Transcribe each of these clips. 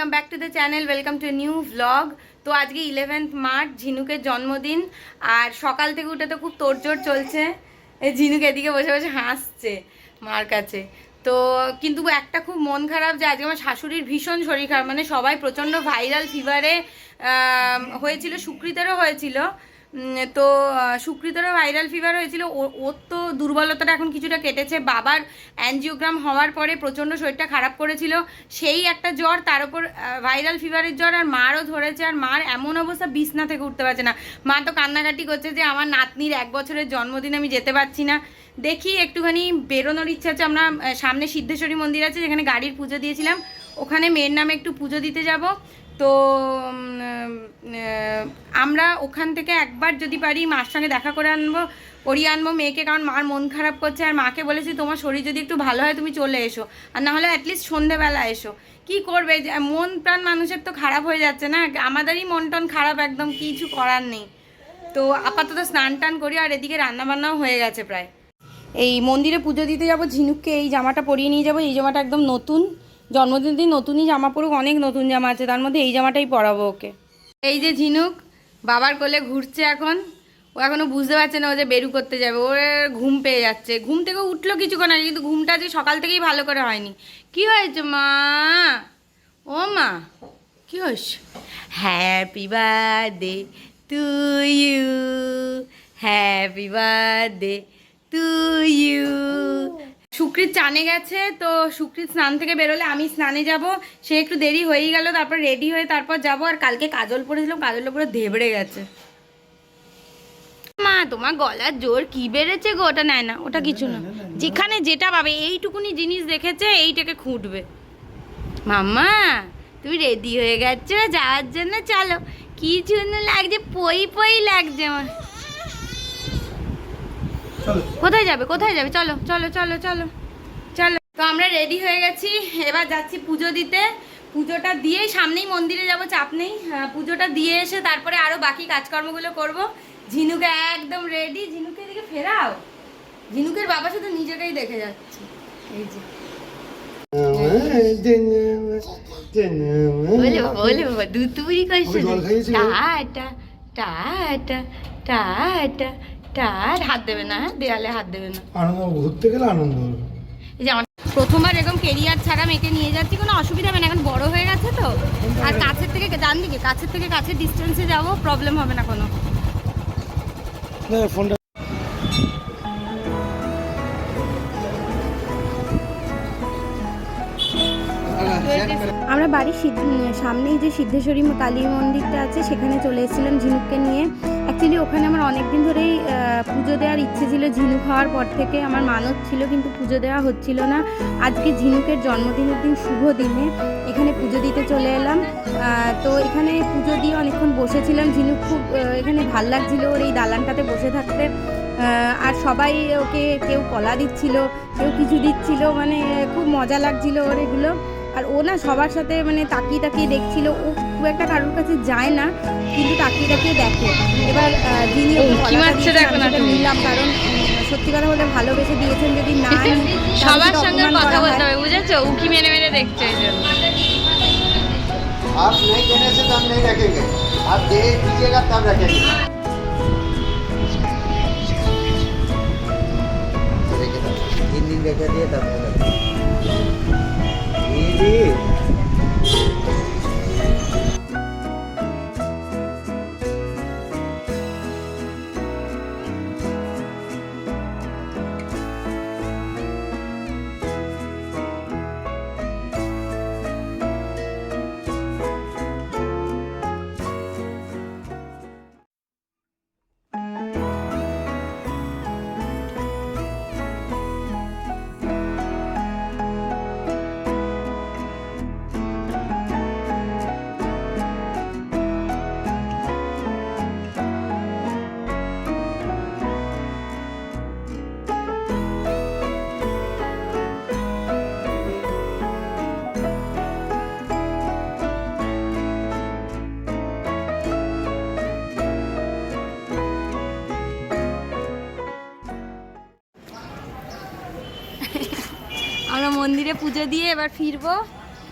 Welcome back to the channel welcome to new vlog তো আজকে eleventh March ঝিনুকের জন্মদিন, আর সকাল থেকে উঠে তো খুব তোড়জোড় চলছে। ঝিনুক এদিকে বসে বসে হাসছে মার কাছে। তো কিন্তু একটা খুব মন খারাপ যে আজকে আমার শাশুড়ির ভীষণ শরীর খারাপ মানে সবাই প্রচণ্ড ভাইরাল ফিভারে হয়েছিল, সুকৃতেরও হয়েছিল। তো সুকৃতেরও ভাইরাল ফিভার হয়েছিল। ওর তো দুর্বলতাটা এখন কিছুটা কেটেছে। বাবার অ্যানজিওগ্রাম হওয়ার পরে প্রচণ্ড শরীরটা খারাপ করেছিল। সেই একটা জ্বর, তার উপর ভাইরাল ফিভারের জ্বর, আর মারও ধরেছে। আর মার এমন অবস্থা, বিছনা থেকে উঠতে পারছে না। মা তো কান্নাকাটি করছে যে, আমার নাতনির এক বছরের জন্মদিন, আমি যেতে পারছি না। দেখি একটুখানি বেরোনোর ইচ্ছা আছে। আমরা সামনে সিদ্ধেশ্বরী মন্দির আছে, যেখানে গাড়ির পুজো দিয়েছিলাম। ওখানে মেয়ের নামে একটু পুজো দিতে যাব। তো আমরা ওখান থেকে একবার যদি পারি মার সঙ্গে দেখা করে আনব, করিয়ে আনব মেয়েকে, কারণ মার মন খারাপ করছে আর মাকে বলেছি তোমার শরীর যদি একটু ভালো হয় তুমি চলে এসো। আর না হলে অ্যাটলিস্ট সন্ধেবেলা এসো। কি করবে? মন প্রাণ মানুষের তো খারাপ হয়ে যাচ্ছে না? আমাদেরই মন টন খারাপ একদম, কিছু করার নেই। তো আপাতত স্নান টান করি আর এদিকে রান্নাবান্নাও হয়ে গেছে প্রায়। এই মন্দিরে পুজো দিতে যাব ঝিনুককে, এই জামাটা পরিয়ে নিয়ে যাব, এই জামাটা একদম নতুন। জন্মদিন দিন নতুনই জামা পরুক অনেক নতুন জামা আছে তার মধ্যে এই জামাটাই পরাবো ওকে। এই যে ঝিনুক বাবার কোলে ঘুরছে এখন ও এখনও বুঝতে পারছে না ও যে বেরু করতে যাবে ওর ঘুম পেয়ে যাচ্ছে। ঘুম থেকে উঠল কিছুক্ষণ আগে কিন্তু ঘুমটা যে সকাল থেকেই ভালো করে হয়নি। কি হয়েছে মা? ও মা কি হয়েছে? Happy birthday to you happy birthday to you Sukrit চানে গেছে, তো সুকৃত স্নান থেকে বেরোলে আমি স্নানে যাব। সে একটু দেরি হয়েই গেল, তারপর রেডি হয়ে তারপর যাব। আর কালকে কাজল পরেছিলাম কাজলটা পুরো ধেবড়ে গেছে। মা, তোমার গলার জোর কি বেড়েছে গো? ওটা নেয় না, ওটা কিছু না। যেখানে যেটা পাবে, এইটুকুনি জিনিস দেখেছে, এইটাকে খুঁটবে। মাম্মা, তুমি রেডি হয়ে গেছো? যাওয়ার জন্য চলো। কি জন্য লাগছে? পই পই লাগছে আমার। কোথায় যাবে কোথায় যাবে? চলো চলো চলো চলো চলো। তো আমরা রেডি হয়ে গেছি। এবার যাচ্ছি পুজো দিতে। পুজোটা দিয়েই সামনেই মন্দিরে যাব চাপ নেই। পুজোটা দিয়ে এসে তারপরে আরও বাকি কাজকর্মগুলো করব। ঝিনুকে একদম রেডি ঝিনুকে এদিকে ফেরাও। ঝিনুকের বাবা শুধু নিজেকেই দেখে যাচ্ছে। এই যে। গো। Tata tata tata. টাট হাত দেবে না হ্যাঁ? দেয়ালে হাত দেবে না। আনন্দ ঘুরতে গেলে আনন্দ হবে। এই যে প্রথমবার এরকম কেরিয়ার ছাড়া মেয়েকে নিয়ে যাচ্ছি কোনো অসুবিধা হবে না এখন বড় হয়ে গেছে তো। আর কাছের থেকে ডান দিকে কাছের থেকে কাছের ডিস্টেন্সে যাব প্রবলেম হবে না কোনো। ফোনটা আমরা বাড়ির সিদ্ধ- সামনেই যে সিদ্ধেশ্বরী কালী মন্দিরটা আছে, সেখানে চলে এসেছিলাম ঝিনুককে নিয়ে। অ্যাকচুয়ালি ওখানে আমার অনেক দিন ধরেই পুজো দেওয়ার ইচ্ছে ছিল। ঝিনুক হওয়ার পর থেকে আমার মানত ছিল, কিন্তু পুজো দেওয়া হচ্ছিল না। আজকে ঝিনুকের জন্মদিনের দিন শুভ দিনে এখানে পুজো দিতে চলে এলাম। তো এখানে পুজো দিয়ে অনেকক্ষণ বসেছিলাম। ঝিনুক খুব এখানে ভালো লাগছিল ওর এই দালানটাতে বসে থাকতে। আর সবাই ওকে কেউ কলা দিচ্ছিল, কেউ কিছু দিচ্ছিল মানে খুব মজা লাগছিল ওর এগুলো। আর ও না সবার সাথে মানে তাকিয়ে তাকিয়ে দেখছিল ও খুব একটা কারোর কাছে যায় না কিন্তু তাকিয়ে তাকিয়ে দেখে এবার আহ, যিনি ওকে উঁকি কলাটা মারছে দিয়েছেন, দেখো আমি না সেটা তুমি। নিলাম কারণ উম, সত্যি কথা বলে ভালোবেসে দিয়েছেন যদি না নিই, তাহলে সবার সেটা সঙ্গে অপমান কথা করা বলতে হয়। হবে বুঝেছো উকি মেরে মেরে দেখছো এই জন্য आप नहीं देने से तो हम नहीं रखेंगे आप दे दीजिएगा तब रखेंगे तीन दिन रखे दिए तब ที่ পুজো দিয়ে এবার ফিরবো।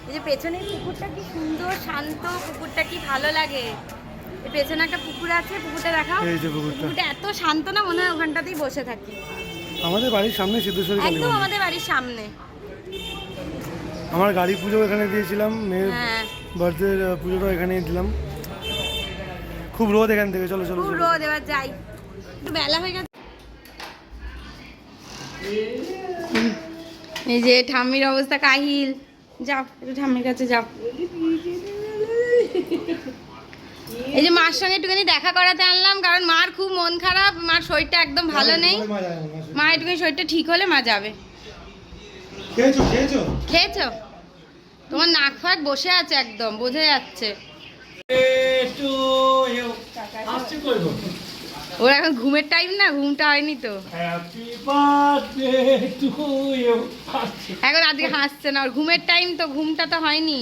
এই যে পেছনের পুকুরটা কি সুন্দর শান্ত পুকুরটা কি ভালো লাগে। এই পেছনে একটা পুকুর আছে পুকুরটা দেখাও। এই যে পুকুরটা। পুকুরটা এত শান্ত না মনে হয় ওখানটাতেই বসে থাকি। আমাদের বাড়ির সামনে সিদ্ধেশ্বরী কালী একদম আমাদের বাড়ির সামনে। আমার গাড়ি পুজো এখানে দিয়েছিলাম মেয়ের হ্যাঁ। বার্থডে পুজোটা এখানেই দিলাম। খুব রোদ এখান থেকে চলো চলো খুব রোদ এবার যাই। একটু বেলা হয়ে গেছে। এই যে ঠাম্মির অবস্থা কাহিল। যাও একটু ঠাম্মির কাছে যাও এই যে মার সঙ্গে একটুখানি দেখা করাতে আনলাম কারণ মার খুব মন খারাপ মার শরীরটা একদম ভালো নেই। মা একটুখানি শরীরটা ঠিক হলে মা যাবে। খেয়েছো তোমার নাক ফাক বসে আছে একদম বোঝা যাচ্ছে। ওর এখন ঘুমের টাইম না ঘুমটা হয়নি তো। এখন আজকে হাসছে না ওর ঘুমের টাইম তো ঘুমটা তো হয়নি।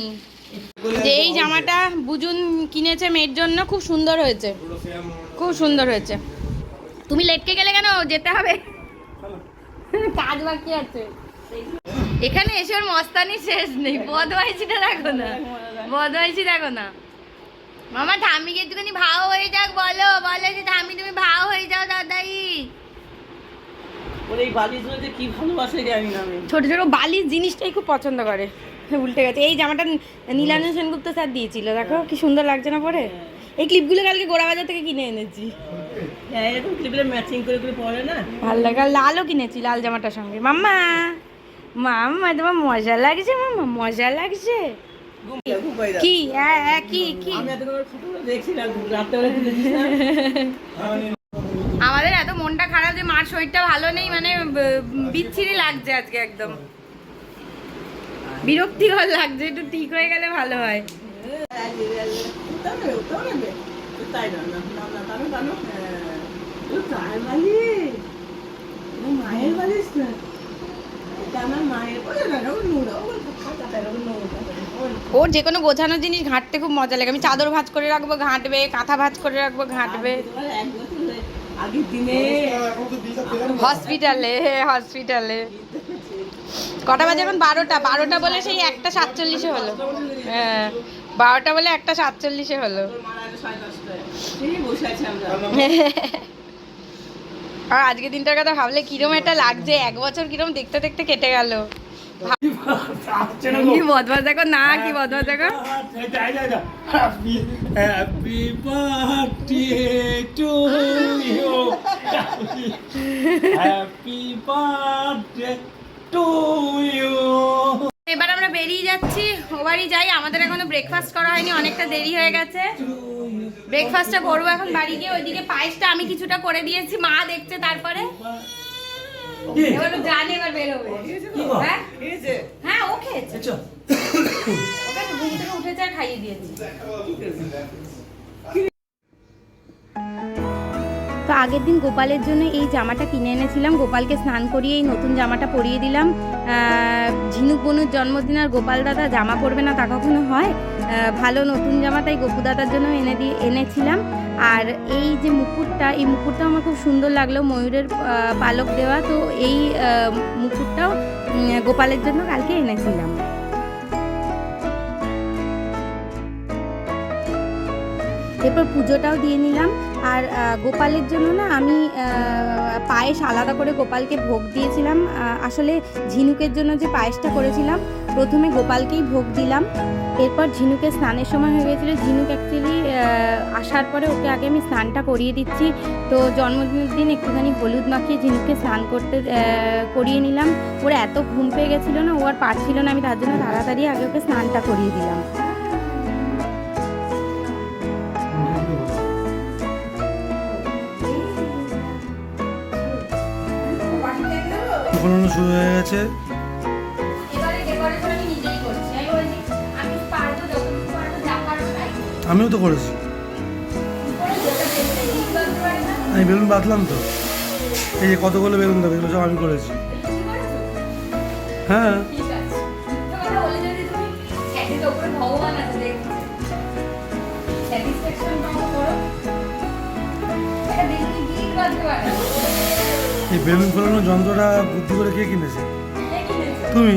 যে এই জামাটা বুজুন কিনেছে মেয়ের জন্য খুব সুন্দর হয়েছে। খুব সুন্দর হয়েছে। তুমি লেটকে গেলে কেন যেতে হবে? কাজ বাকি আছে। এখানে এসে ওর মস্তানি শেষ নেই। বদমাইশিটা দেখো না। বদমাইশি দেখো না। মামা ঠাম্মিকে একটুখানি ভাও হয়ে যাক বলো বলো যে ঠাম্মি তুমি ভাও হয়ে যাও দাদাই। ওর এই বালিশগুলো যে কি ভালোবাসে জানি না আমি। ছোট ছোট বালিশ জিনিসটাই খুব পছন্দ করে। উল্টে গেছে। এই জামাটা নীলাঞ্জন সেনগুপ্ত স্যার দিয়েছিল দেখো কি সুন্দর লাগছে না পরে? এই ক্লিপগুলো কালকে গোড়াবাজার থেকে কিনে এনেছি। হ্যাঁ এরকম ক্লিপগুলো ম্যাচিং করে করে পরে না? ভালো লাগে লালও কিনেছি লাল জামাটার সঙ্গে। মাম্মা মাম্মা তোমার মজা লাগছে মাম্মা মজা লাগছে। কি হ্যাঁ হ্যাঁ কি কি না আমাদের এত মনটা খারাপ যে মার শরীরটা ভালো নেই মানে বিচ্ছিরি লাগছে আজকে একদম বিরক্তিকর লাগছে একটু ঠিক হয়ে গেলে ভালো হয় নেবে, উঠতেও নেবে। তো তাই না, না, না, না, টানো, টানো। হ্যাঁ। ও কার বালিশ? ও মায়ের বালিশ না। এটা আমার মায়ের বলে না, ও নোংরা, ও খাতাটা, ও নোংরা। ও ওর যে কোনো গোছানো জিনিস ঘাঁটতে খুব মজা লাগে। আমি চাদর ভাঁজ করে রাখব ঘাঁটবে কাঁথা ভাঁজ করে রাখব ঘাঁটবে। হসপিটালে হসপিটালে। কটা বাজে এখন? বারোটা। বারোটা বলে সেই একটা সাতচল্লিশে হলো। হ্যাঁ। বারোটা বলে একটা সাতচল্লিশে হলো। আর আজকে দিনটার কথা ভাবলে কিরম একটা লাগছে। এক বছর কিরম দেখতে দেখতে কেটে গেল। কি বদমাস দেখো না কি বদমাস দেখো। Happy birthday to you happy birthday to you এবার আমরা বেরিয়ে যাচ্ছি ও বাড়ি যাই আমাদের এখনও ব্রেকফাস্ট করা হয়নি অনেকটা দেরি হয়ে গেছে। ব্রেকফাস্টটা করব এখন বাড়ি গিয়ে ওইদিকে পায়েসটা আমি কিছুটা করে দিয়েছি মা দেখছে তারপরে। এবার ও জানে এবার বেরোবে হ্যাঁ? হ্যাঁ ও খেয়েছে। ওকে তো ঘুম থেকে উঠেছে আর খাইয়ে দিয়েছি। তো আগের দিন গোপালের জন্য এই জামাটা কিনে এনেছিলাম। গোপালকে স্নান করিয়ে এই নতুন জামাটা পরিয়ে দিলাম। ঝিনুক বনুর জন্মদিন আর গোপাল দাদা জামা পরবে না তা কখনো হয়? ভালো নতুন জামা, তাই গোপু জন্য এনে দিয়ে এনেছিলাম। আর এই যে মুকুটটা, এই মুকুটটা আমার খুব সুন্দর লাগল, ময়ূরের পালক দেওয়া। তো এই মুকুটটাও গোপালের জন্য কালকে এনেছিলাম। এরপর পুজোটাও দিয়ে নিলাম। আর গোপালের জন্য না আমি পায়েস আলাদা করে গোপালকে ভোগ দিয়েছিলাম। আসলে ঝিনুকের জন্য যে পায়েসটা করেছিলাম প্রথমে গোপালকেই ভোগ দিলাম। এরপর ঝিনুকের স্নানের সময় হয়ে গেছিল। ঝিনুক অ্যাকচুয়ালি আসার পরে ওকে আগে আমি স্নানটা করিয়ে দিচ্ছি। তো জন্মদিনের দিন একটুখানি হলুদ মাখিয়ে ঝিনুককে স্নান করতে করিয়ে নিলাম। ওর এত ঘুম পেয়ে গেছিল না, ও আর পারছিল না। আমি তার জন্য তাড়াতাড়ি আগে ওকে স্নানটা করিয়ে দিলাম। শুরু হয়ে গেছে। আমিও তো করেছি। আমি বেলুন বাঁধলাম তো। এই যে কতগুলো বেলুন দেবে, এগুলো সব আমি করেছি। হ্যাঁ। এই বেলুন ফোলানোর যন্ত্রটা বুদ্ধি করে কে কিনেছে? তুমি?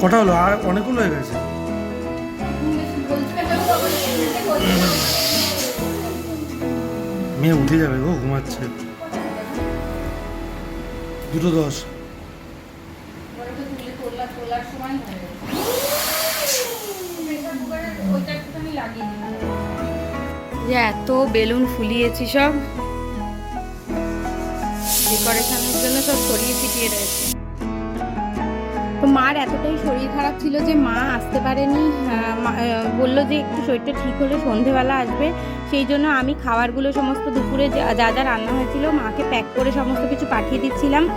কটা হলো? আর অনেকগুলো হয়ে গেছে। মেয়ে উঠে যাবে গো, ঘুমাচ্ছে। দুটো দশ। যে এত বেলুন ফুলিয়েছি সব। ডেকোরেশনের জন্য সব ছড়িয়ে ছিটিয়ে রয়েছে তো মার এতটাই শরীর খারাপ ছিল যে মা আসতে পারেনি মা- বলল যে একটু শরীরটা ঠিক হলে সন্ধেবেলা আসবে। সেই জন্য আমি খাবারগুলো সমস্ত দুপুরে যা যা রান্না হয়েছিল মাকে প্যাক করে সমস্ত কিছু পাঠিয়ে দিচ্ছিলাম।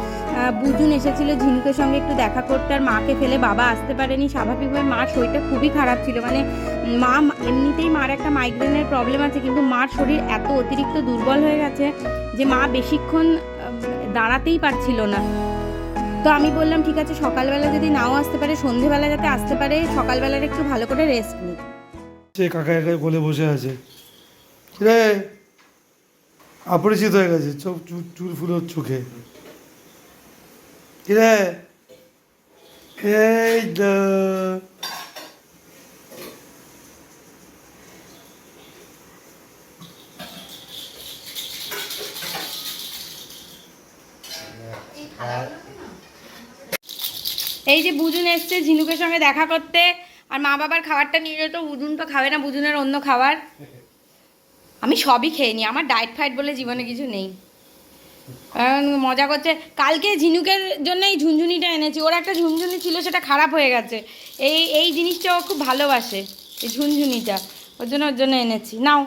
বুজুন এসেছিল ঝিনুকের সঙ্গে একটু দেখা করতে আর মাকে ফেলে বাবা আসতে পারেনি। স্বাভাবিকভাবে মার শরীরটা খুবই খারাপ ছিল। মানে মা এমনিতেই মার একটা মাইগ্রেনের প্রবলেম আছে, কিন্তু মার শরীর এত অতিরিক্ত দুর্বল হয়ে গেছে যে মা বেশিক্ষণ দাঁড়াতেই পারছিল না। তো আমি বললাম, ঠিক আছে, সকালবেলা যদি নাও আসতে পারে, সন্ধেবেলা যাতে আসতে পারে, সকালবেলার একটু ভালো করে রেস্ট নিই। সে কাকা একাই কোলে বসে আছে। রে অপরিচিত হয়ে গেছে, চোখ চুল ফুলোর চোখে। কিরে? এই দা এই যে বুজুন এসছে ঝিনুকের সঙ্গে দেখা করতে আর মা বাবার খাবারটা নিয়ে যেত বুজুন তো খাবে না বুজুনের অন্য খাবার। আমি সবই খেয়ে নিই আমার ডায়েট ফাইট বলে জীবনে কিছু নেই। কারণ মজা করছে কালকে ঝিনুকের জন্য এই ঝুনঝুনিটা এনেছি ওর একটা ঝুনঝুনি ছিল সেটা খারাপ হয়ে গেছে। এই এই জিনিসটা ও খুব ভালোবাসে এই ঝুনঝুনিটা ওর জন্য ওর জন্য এনেছি। নাও।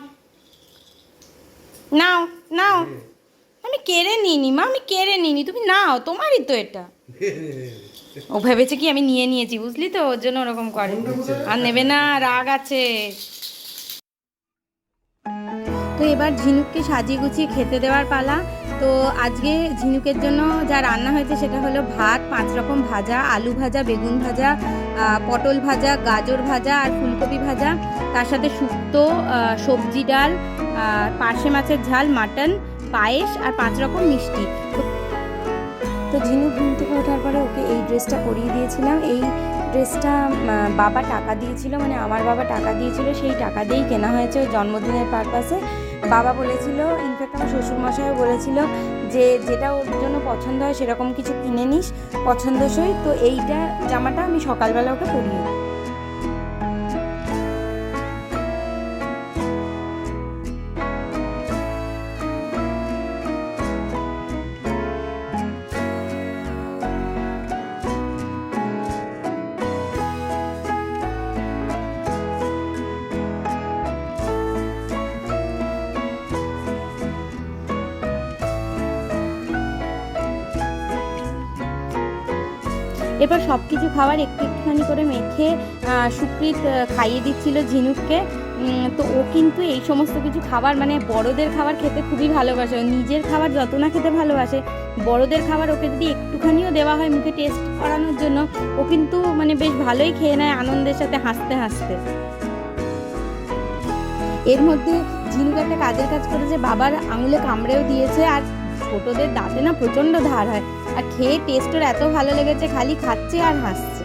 নাও নাও। আমি কেড়ে নিইনি মা আমি কেড়ে নিইনি তুমি নাও তোমারই তো এটা। ও ভেবেছে কি আমি নিয়ে নিয়েছি, বুঝলি তো? ওর জন্য ওরকম করে। আর নেবে না, রাগ আছে। তো এবার ঝিনুককে সাজিয়ে গুছিয়ে খেতে দেওয়ার পালা। তো আজকে ঝিনুকের জন্য যা রান্না হয়েছে সেটা হলো ভাত, পাঁচ রকম ভাজা, আলু ভাজা, বেগুন ভাজা পটল ভাজা, গাজর ভাজা আর ফুলকপি ভাজা। তার সাথে শুক্তো সবজি ডাল পার্শে মাছের ঝাল, মাটন, পায়েস আর পাঁচ রকম মিষ্টি। তো ঝিনু ঘুম থেকে ওঠার পরে ওকে এই ড্রেসটা পরিয়ে দিয়েছিলাম। এই ড্রেসটা বাবা টাকা দিয়েছিল মানে আমার বাবা টাকা দিয়েছিল, সেই টাকা দিয়েই কেনা হয়েছে ওই জন্মদিনের পারপাসে বাবা বলেছিল ইনফ্যাক্ট আমার শ্বশুরমশাইও বলেছিল যে, যেটা ওর জন্য পছন্দ হয় সেরকম কিছু কিনে নিস, পছন্দসই। তো এইটা জামাটা আমি সকালবেলা ওকে পরিয়ে দিই। এরপর সব কিছু খাবার একটু একটুখানি করে মেখে সুকৃত খাইয়ে দিচ্ছিল ঝিনুককে। তো ও কিন্তু এই সমস্ত কিছু খাবার মানে বড়দের খাবার খেতে খুবই ভালোবাসে। নিজের খাবার যত না খেতে ভালোবাসে, বড়দের খাবার ওকে যদি একটুখানিও দেওয়া হয় মুখে টেস্ট করানোর জন্য, ও কিন্তু মানে বেশ ভালোই খেয়ে নেয় আনন্দের সাথে, হাসতে হাসতে। এর মধ্যে ঝিনুক একটা কাজের কাজ করেছে, বাবার আঙুলে কামড়েও দিয়েছে, আর ছোটদের দাঁতে না প্রচণ্ড ধার হয়। আর খেয়ে টেস্ট এত ভালো লেগেছে খালি খাচ্ছে আর হাসছে।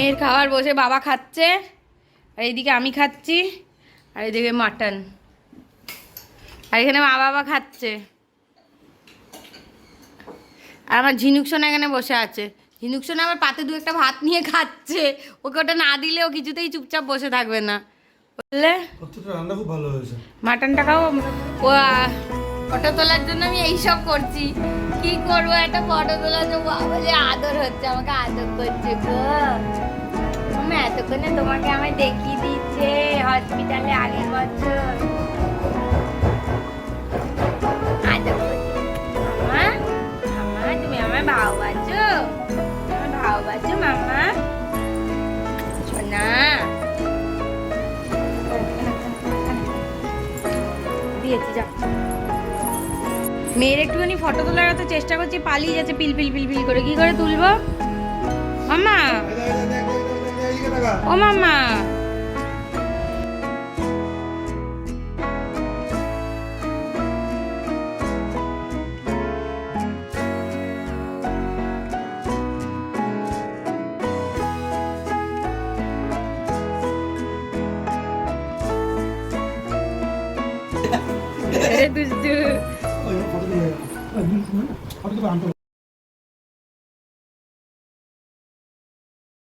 মেয়ের খাবার বসে বাবা খাচ্ছে আর এইদিকে আমি খাচ্ছি আর এইদিকে মাটন। আর এখানে মা বাবা খাচ্ছে। আর আমার ঝিনুক সোনা এখানে বসে আছে। ঝিনুক সোনা আবার পাতে দু একটা ভাত নিয়ে খাচ্ছে। ওকে ওটা না দিলেও কিছুতেই চুপচাপ বসে থাকবে না। বললে? প্রত্যেকটা রান্না খুব ভালো হয়েছে। মাটনটা খাও। ও ফটো তোলার জন্য আমি এইসব করছি। কি করব? একটা ফটো তোলার জন্য বলে আদর হচ্ছে, আমাকে আদর করছে গো। আমি এতক্ষণে তোমাকে আমায় দেখিয়ে দিচ্ছে হসপিটালে আগের বছর। আদর মামা মামা দিয়েছি যা মেয়ের একটুখানি ফটো তোলার এত চেষ্টা করছি, পালিয়ে যাচ্ছে, পিল পিল পিল পিল করে। কি করে তুলবো? মামা ও মামা